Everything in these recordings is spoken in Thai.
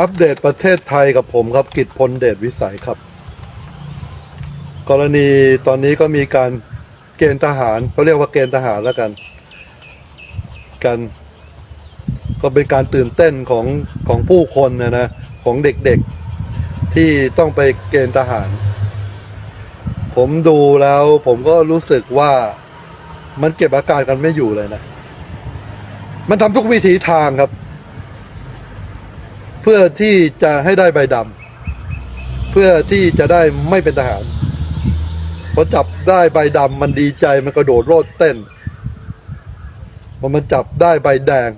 อัปเดตประเทศไทยกับผมครับกิจพลเดชวิสัยครับ กรณีตอนนี้ก็มีการเกณฑ์ทหารเขาเรียกว่าเกณฑ์ทหารแล้วกัน กันก็เป็นการตื่นเต้นของของผู้คนนะนะของเด็กๆที่ต้องไปเกณฑ์ทหาร ผมดูแล้วผมก็รู้สึกว่ามันเก็บอาการกันไม่อยู่เลยนะ มันทำทุกวิถีทางครับ พื่อที่จะให้ได้ใบดำเพื่อที่จะได้ไม่เป็นทหารพอจับได้ใบดำมันดีใจมันกระโดดโลดเต้นพอมันจับได้ใบแดง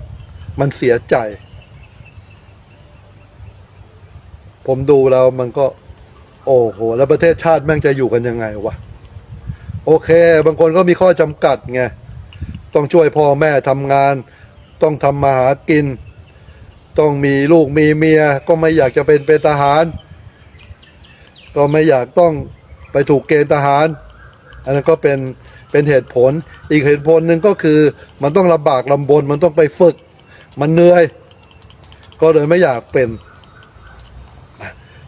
มันเสียใจ ผมดูแล้วมันก็ โอ้โห แล้วประเทศชาติแม่งจะอยู่กันยังไงวะโอเค บางคนก็มีข้อจำกัดไง ต้องช่วยพ่อแม่ทำงาน ต้องทำมาหากิน ต้องมีลูกมีเมีย ก็ไม่อยากจะเป็นเป็นทหาร ก็ไม่อยากต้องไปถูกเกณฑ์ทหาร อันนั้นก็เป็นเป็นเหตุผล อีกเหตุผลหนึ่งก็คือมันต้องลำบากลำบนมันต้องไปฝึก มันเหนื่อย ก็เลยไม่อยากเป็น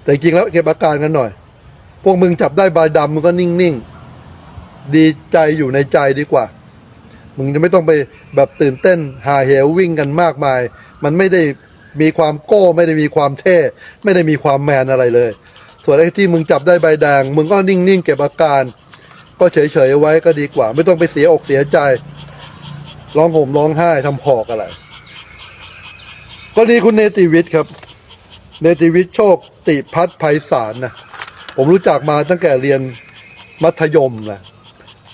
แต่จริงแล้วเก็บอาการกันหน่อย พวกมึงจับได้ใบดำมึงก็นิ่งๆ ดีใจอยู่ในใจดีกว่า มึงจะไม่ต้องไปแบบตื่นเต้นหาเหววิ่งกันมากมาย มันไม่ได้ มีความโก้ไม่ได้มีความเท่ ไม่ได้มีความแมนอะไรเลย ส่วนไอ้ที่มึงจับได้ใบแดง มึงก็นิ่งๆเก็บอาการ ก็เฉยๆไว้ก็ดีกว่า ไม่ต้องไปเสียอกเสียใจร้องห่มร้องไห้ทำหอกอะไรก็ดีคุณเนติวิทย์ครับ เนติวิทย์โชคติพัฒน์ไพศาลนะผมรู้จักมาตั้งแต่เรียนมัธยมนะ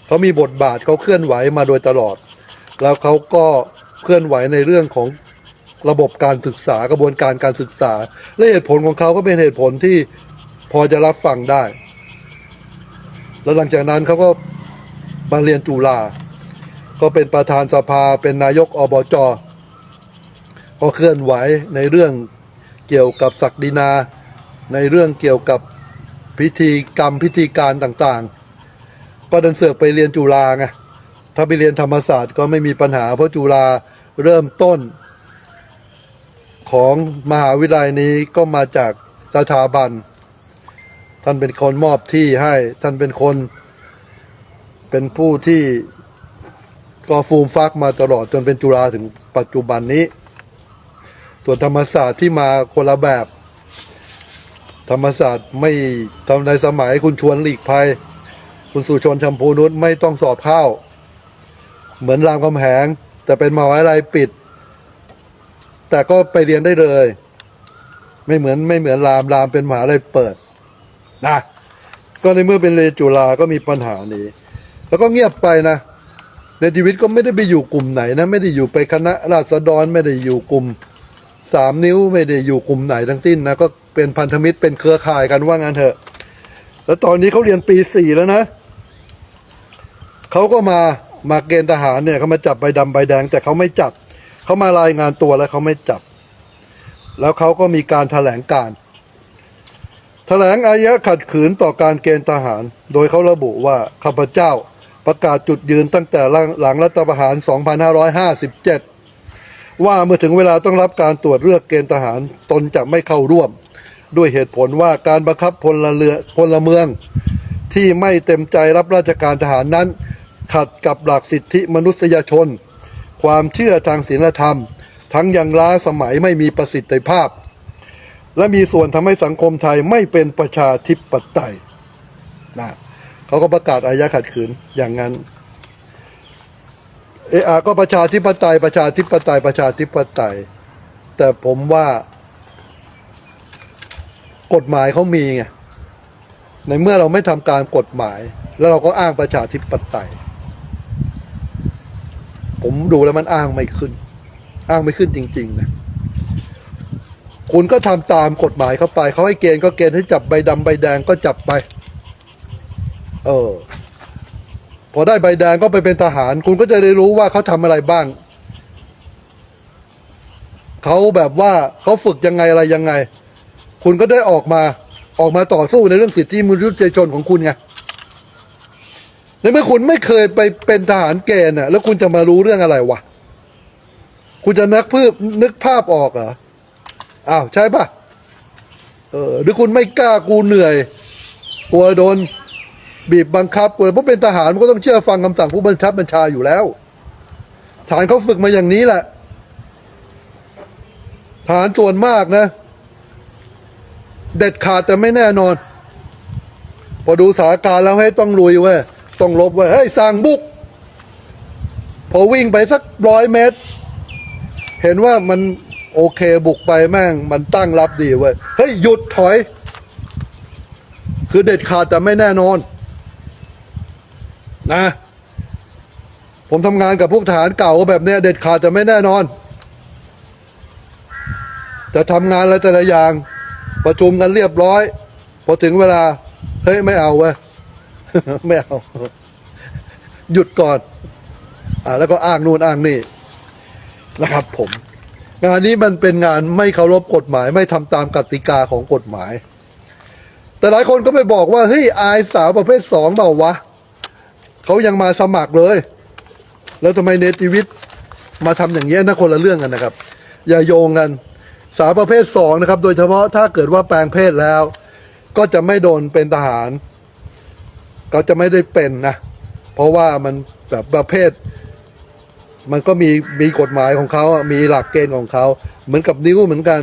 เขามีบทบาทเขาเคลื่อนไหวมาโดยตลอด แล้วเขาก็เคลื่อนไหวในเรื่องของ ระบบการศึกษากระบวนการการศึกษา และเหตุผลของเขาก็เป็นเหตุผลที่พอจะรับฟังได้ แล้วหลังจากนั้นเขาก็มาเรียนจุฬาก็เป็นประธานสภาเป็นนายกอบจก็เคลื่อนไหวในเรื่องเกี่ยวกับศักดินา ในเรื่องเกี่ยวกับพิธีกรรมพิธีการต่างๆ ก็ดันเสือกไปเรียนจุฬาไงถ้าไปเรียนธรรมศาสตร์ก็ไม่มีปัญหาเพราะจุฬาเริ่มต้น ของมหาวิทยาลัยนี้ก็มาจากสถาบัน ท่านเป็นคนมอบที่ให้ท่านเป็นคน เป็นผู้ที่ก็ฟูมฟักมาตลอดจนเป็นจุฬาถึงปัจจุบันนี้ ส่วนธรรมศาสตร์ที่มาคนละแบบ ธรรมศาสตร์ไม่ทำในสมัยคุณชวนหลีกภัย คุณสุชนชัมพูนุชไม่ต้องสอบเข้า เหมือนรามคำแหงแต่เป็นมหาวิทยาลัยปิด แต่ก็ไปเรียนได้เลย ไม่เหมือนไม่เหมือนรามรามเป็นมหาลัยเปิดนะก็ในเมื่อเป็นเรียนจุฬาก็มีปัญหานี้ แล้วก็เงียบไปนะ ในชีวิตก็ไม่ได้ไปอยู่กลุ่มไหนนะ ไม่ได้อยู่ไปคณะราษฎรไม่ได้อยู่กลุ่มสามนิ้วไม่ได้อยู่กลุ่มไหนทั้งสิ้นนะก็เป็นพันธมิตรเป็นเครือข่ายกันว่างั้นเถอะ แล้วตอนนี้เขาเรียนปีสี่แล้วนะเขาก็มามาเกณฑ์ทหารเนี่ยเขามาจับใบดำใบแดง แต่เขาไม่จับ เขามารายงานตัวแล้วเขาไม่จับ แล้วเขาก็มีการแถลงการแถลงอายะขัดขืนต่อการเกณฑ์ทหาร โดยเขาระบุว่าข้าพเจ้าประกาศจุดยืนตั้งแต่หลังรัฐประหาร 2557 ว่าเมื่อถึงเวลาต้องรับการตรวจเลือกเกณฑ์ทหารตนจะไม่เข้าร่วม ด้วยเหตุผลว่าการบังคับพลเรือพลเมืองที่ไม่เต็มใจรับราชการทหารนั้น ขัดกับหลักสิทธิมนุษยชน ความเชื่อทางศีลธรรม ทั้งยังล้าสมัยไม่มีประสิทธิภาพ และมีส่วนทำให้สังคมไทยไม่เป็นประชาธิปไตยนะเขาก็ประกาศอายะขัดขืนอย่างนั้นเออก็ประชาธิปไตยประชาธิปไตยประชาธิปไตย แต่ผมว่ากฎหมายเขามีไงในเมื่อเราไม่ทำการกฎหมาย แล้วเราก็อ้างประชาธิปไตย ผมดูแล้วมันอ้างไม่ขึ้น อ้างไม่ขึ้นจริง ๆ นะ คุณก็ทำตามกฎหมายเข้าไป เขาให้เกณฑ์ก็เกณฑ์ให้จับใบดำใบแดงก็จับไป เออ พอได้ใบแดงก็ไปเป็นทหาร คุณก็จะได้รู้ว่าเขาทำอะไรบ้าง เขาแบบว่าเขาฝึกยังไงอะไรยังไง คุณก็ได้ออกมาออกมาต่อสู้ในเรื่องสิทธิมนุษยชนของคุณไง ในเมื่อคุณไม่เคยไปเป็นทหารเกณฑ์น่ะ แล้วคุณจะมารู้เรื่องอะไรวะ คุณจะนึกพืบนึกภาพออกเหรออ้าวใช่ปะเออหรือคุณไม่กล้ากูเหนื่อยกลัวโดนบีบบังคับกลัวเพราะเป็นทหารมันก็ต้องเชื่อฟังคำสั่งผู้บัญชาบัญชาอยู่แล้ว ฐานเขาฝึกมาอย่างนี้แหละฐานส่วนมากนะ เด็ดขาดแต่ไม่แน่นอน พอดูสาการแล้วให้ต้องลุยเว้ย ต้องลบว้ยเฮ้ยสั่งบุก พอวิ่งไปสักร้อยเมตร เห็นว่ามันโอเคบุกไปแม่ง มันตั้งรับดีเว้ยเฮ้ยหยุดถอย คือเด็ดขาดแต่ไม่แน่นอน นะ ผมทำงานกับพวกทหารเก่าแบบเนี้ยเด็ดขาดแต่ไม่แน่นอนจะทำงานอะไรแต่ละอย่าง ประชุมกันเรียบร้อย พอถึงเวลา เฮ้ย ไม่เอาเว้ย ไม่เอา หยุดก่อน อ่า แล้วก็อ้างนู่นอ้างนี่นะครับ ผม งานนี้มันเป็นงานไม่เคารพกฎหมาย ไม่ทำตามกติกาของกฎหมาย แต่หลายคนก็ไปบอกว่าเฮ้ยอายสาวประเภทสองเปล่าวะเขายังมาสมัครเลย แล้วทำไมเนติวิทย์มาทำอย่างนี้ยนะคนละเรื่องกันนะครับ อย่าโยงกันสาวประเภทสองนะครับ โดยเฉพาะถ้าเกิดว่าแปลงเพศแล้ว ก็จะไม่โดนเป็นทหาร ก็จะไม่ได้เป็นนะ เพราะว่ามันแบบประเภท มันก็มีมีกฎหมายของเขาอะมีหลักเกณฑ์ของเขา เหมือนกับนิ้วเหมือนกัน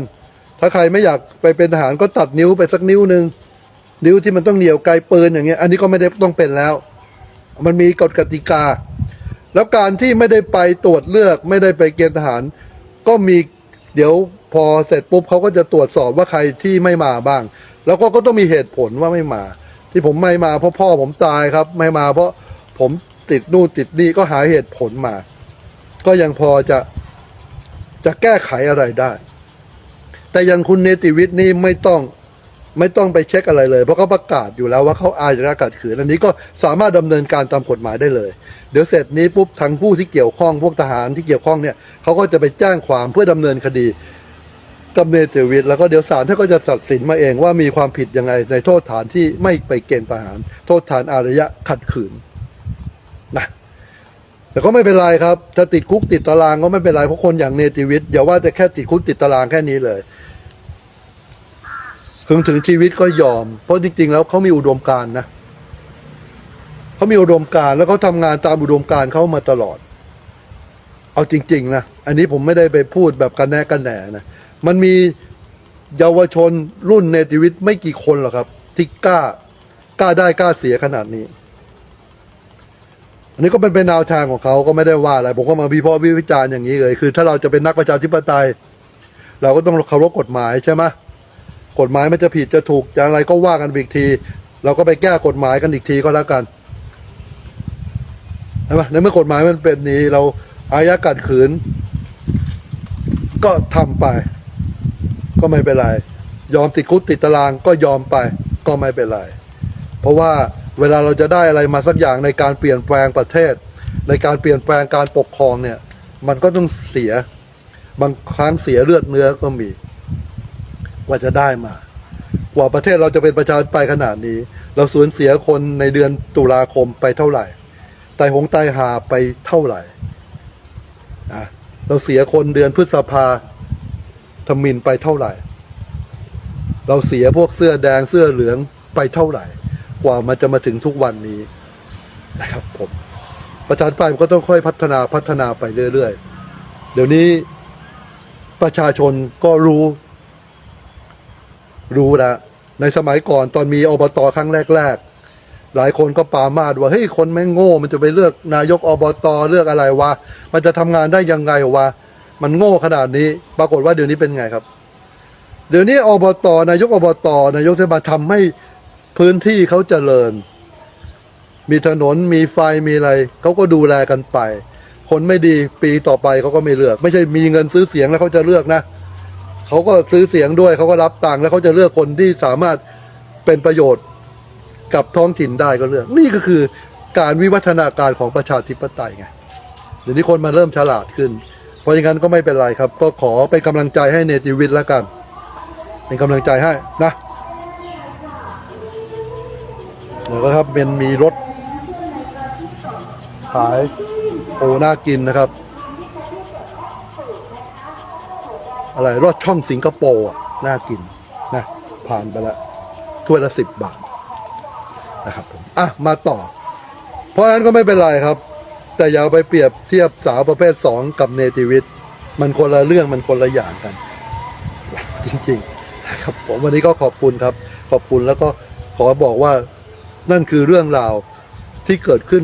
ถ้าใครไม่อยากไปเป็นทหารก็ตัดนิ้วไปสักนิ้วหนึ่งนิ้วที่มันต้องเหนียวไกลปืนอย่างเงี้ย อันนี้ก็ไม่ได้ต้องเป็นแล้ว มันมีกฎกติกา แล้วการที่ไม่ได้ไปตรวจเลือกไม่ได้ไปเกณฑ์ทหาร ก็มีเดี๋ยวพอเสร็จปุ๊บเขาก็จะตรวจสอบว่าใครที่ไม่มาบ้าง แล้วก็ก็ต้องมีเหตุผลว่าไม่มา ที่ผมไม่มาเพราะพ่อผมตายครับ ไม่มาเพราะผมติดนู่นติดนี่ก็หาเหตุผลมา ก็ยังพอจะจะแก้ไขอะไรได้ แต่ยังคุณเนติวิทย์นี่ไม่ต้องไม่ต้องไปเช็คอะไรเลย เพราะเขาประกาศอยู่แล้วว่าเขาอาญากัดขืนอันนี้ก็สามารถดำเนินการตามกฎหมายได้เลย เดี๋ยวเสร็จนี้ปุ๊บทางผู้ที่เกี่ยวข้องพวกทหารที่เกี่ยวข้องเนี่ยเขาก็จะไปแจ้งความเพื่อดำเนินคดี กับเนติวิทย์แล้วก็เดี๋ยวศาลท่านก็จะตัดสินมาเองว่ามีความผิดยังไงในโทษฐานที่ไม่ไปเกณฑ์ทหาร โทษฐานอารยะขัดขืนนะแต่ก็ไม่เป็นไรครับถ้าติดคุกติดตารางก็ไม่เป็นไรเพราะคนอย่างเนติวิทย์อย่าว่าแต่แค่ติดคุกติดตารางแค่นี้เลยถึงถึงชีวิตก็ยอม เพราะจริง ๆ แล้วเขามีอุดมการณ์นะเขามีอุดมการณ์แล้วเขาทำงานตามอุดมการณ์เขามาตลอด เอาจริง ๆ นะ อันนี้ผมไม่ได้ไปพูดแบบกันแน่กันแหน่นะ มันมีเยาวชนรุ่นเนติวิทย์ไม่กี่คนหรอกครับ ที่กล้ากล้าได้กล้าเสียขนาดนี้ อันนี้ก็เป็นเป็นแนวทางของเขาก็ไม่ได้ว่าอะไรผมก็มาวิพากษ์วิจารณ์อย่างนี้เลยคือ ถ้าเราจะเป็นนักประชาธิปไตย เราก็ต้องเคารพกฎหมายใช่ไหมกฎหมายมันจะผิดจะถูกจะอะไรก็ว่ากันอีกที เราก็ไปแก้กฎหมายกันอีกทีก็แล้วกันใช่ไหมในเมื่อกฎหมายมันเป็นนี้เราอายะกัดขืน ก็ทำไป ก็ไม่เป็นไร ยอมติดคุกติดตารางก็ยอมไปก็ไม่เป็นไร เพราะว่าเวลาเราจะได้อะไรมาสักอย่างในการเปลี่ยนแปลงประเทศ ในการเปลี่ยนแปลงการปกครองเนี่ย มันก็ต้องเสีย บางครั้งเสียเลือดเนื้อก็มี กว่าจะได้มา กว่าประเทศเราจะเป็นประชาธิปไตยขนาดนี้ เราสูญเสียคนในเดือนตุลาคมไปเท่าไหร่ไตหงไตหาไปเท่าไหร่เราเสียคนเดือนพฤษภา ธมินไปเท่าไหร่ เราเสียพวกเสื้อแดงเสื้อเหลืองไปเท่าไหร่ กว่ามันจะมาถึงทุกวันนี้นะครับผมประชาธิปไตยมันก็ต้องค่อยพัฒนาพัฒนาไปเรื่อยๆ เดี๋ยวนี้ประชาชนก็รู้ รู้ล้วในสมัยก่อนตอนมีอบตครั้งแรก ๆ หลายคนก็ปามาดว่าเฮ้ยคนแม่งโง่ มันจะไปเลือกนายกอบตเลือกอะไรวะมันจะทำงานได้ยังไงวะ มันโง่ขนาดนี้ ปรากฏว่าเดี๋ยวนี้เป็นไงครับ เดี๋ยวนี้อบตนายกอบตนายกเทศบาลทำให้พื้นที่เขาเจริญ มีถนนมีไฟมีอะไรเขาก็ดูแลกันไป คนไม่ดีปีต่อไปเขาก็ไม่เลือก ไม่ใช่มีเงินซื้อเสียงแล้วเขาจะเลือกนะเขาก็ซื้อเสียงด้วยเขาก็รับตังค์แล้วเขาจะเลือกคนที่สามารถเป็นประโยชน์กับท้องถิ่นได้ก็เลือก นี่ก็คือการวิวัฒนาการของประชาธิปไตยไงเดี๋ยวนี้คนมาเริ่มฉลาดขึ้น เพราะอย่างนั้นก็ไม่เป็นไรครับ ก็ขอเป็นกำลังใจให้เนติวิทย์แล้วกัน เป็นกำลังใจให้นะแล้วก็ครับเป็นมีรถ ขายโอ้น่ากินนะครับ อะไรรถช่องสิงคโปร์น่ากินนะผ่านไปล้วถ้วยละสิบบาทนะครับผมอะมาต่อ เพราะฉะนั้นก็ไม่เป็นไรครับ แต่อย่าไปเปรียบเทียบสาวประเภทสองกับเนติวิทย์มันคนละเรื่องมันคนละอย่างกัน จริงๆนะครับผมวันนี้ก็ขอบคุณครับ ขอบคุณแล้วก็ขอบอกว่านั่นคือเรื่องราวที่เกิดขึ้น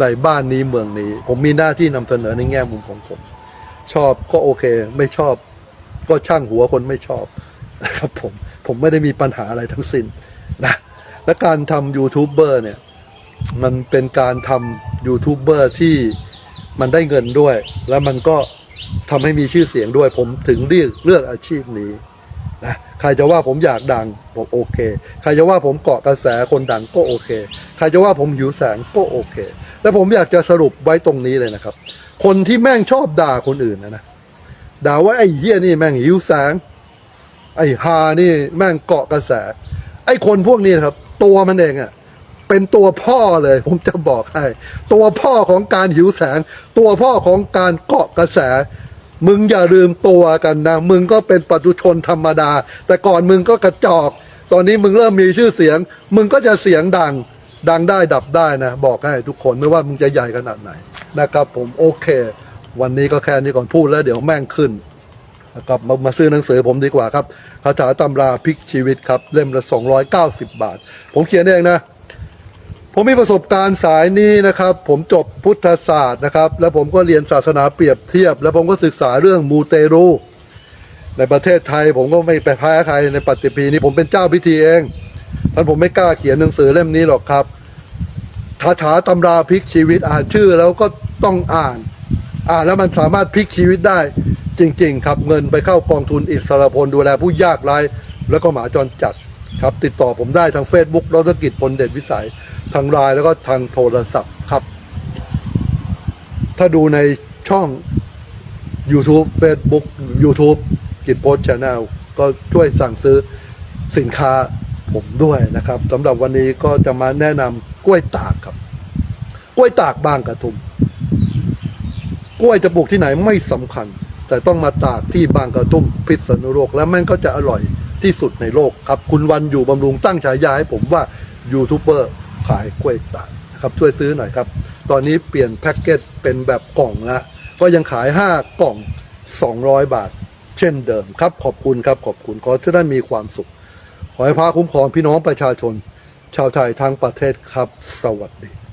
ในบ้านนี้เมืองนี้ ผมมีหน้าที่นำเสนอในแง่มุมของผม ชอบก็โอเค ไม่ชอบ ก็ช่างหัวคนไม่ชอบนะครับผมผมไม่ได้มีปัญหาอะไรทั้งสิ้นนะและการทำยูทูบเบอร์เนี่ย มันเป็นการทำ ยูทูบเบอร์ที่มันได้เงินด้วย แล้วมันก็ทำให้มีชื่อเสียงด้วย ผมถึงเรียกเลือกอาชีพนี้นะใครจะว่าผมอยากดังผมโอเค ใครจะว่าผมเกาะกระแสคนดังก็โอเค ใครจะว่าผมหิวแสงก็โอเค แล้วผมอยากจะสรุปไว้ตรงนี้เลยนะครับ คนที่แม่งชอบด่าคนอื่นนะนะด่าว่าไอ้เหี้ยนี่แม่งหิวแสง ไอ้ฮานี่แม่งเกาะกระแส ไอ้คนพวกนี้นครับ ตัวมันเองอะ เป็นตัวพ่อเลย ผมจะบอกให้ ตัวพ่อของการหิวแสง ตัวพ่อของการเกาะกระแส มึงอย่าลืมตัวกันนะ มึงก็เป็นปัตุชนธรรมดา แต่ก่อนมึงก็กระจอก ตอนนี้มึงเริ่มมีชื่อเสียง มึงก็จะเสียงดัง ดังได้ดับได้นะ บอกให้ทุกคนไม่ว่ามึงจะใหญ่ขนาดไหนนะครับผมโอเค วันนี้ก็แค่นี้ก่อนพูดแล้วเดี๋ยวแม่งขึ้นนะครับมามาซื้อหนังสือผมดีกว่าครับคาถาตำราพลิกชีวิตครับ เล่มละ 290 บาท ผมเขียนเองนะ ผมมีประสบการณ์สายนี้นะครับ ผมจบพุทธศาสตร์นะครับ แล้วผมก็เรียนศาสนาเปรียบเทียบ แล้วผมก็ศึกษาเรื่องมูเตรูในประเทศไทย ผมก็ไม่ไปแพ้ใครในปฏิพีนี้ผมเป็นเจ้าพิธีเองท่านผมไม่กล้าเขียนหนังสือเล่มนี้หรอกครับคาถาตำราพลิกชีวิตอ่านชื่อแล้วก็ต้องอ่าน อ่านแล้วมันสามารถพลิกชีวิตได้ จริง ๆ ครับเงินไปเข้ากองทุนอิสรพลดูแลผู้ยากไร้แล้วก็หมาจรจัดครับ ติดต่อผมได้ทาง Facebook ดรกิจพลเด่นวิสัย ทางไลน์แล้วก็ทางโทรศัพท์ครับ ถ้าดูในช่อง YouTube Facebook YouTube กิจโพสชาแนลก็ช่วยสั่งซื้อสินค้าผมด้วยนะครับสำหรับวันนี้ก็จะมาแนะนำกล้วยตากครับ กล้วยตากบางกระทุม กล้วยจะปลูกที่ไหนไม่สำคัญ แต่ต้องมาตากที่บางกระตุ้มพิษณุโลกแล้วมันก็จะอร่อยที่สุดในโลกครับ คุณวันอยู่บำรุงตั้งฉายาให้ผมว่ายูทูบเบอร์ ขายกล้วยตากนะครับช่วยซื้อหน่อยครับ ตอนนี้เปลี่ยนแพ็กเกจเป็นแบบกล่องละก็ยังขาย 5 กล่อง 200 บาท เช่นเดิมครับ ขอบคุณครับขอบคุณขอให้ท่านมีความสุข ขอให้พระคุ้มครองพี่น้องประชาชน ชาวไทยทั้งประเทศครับ สวัสดี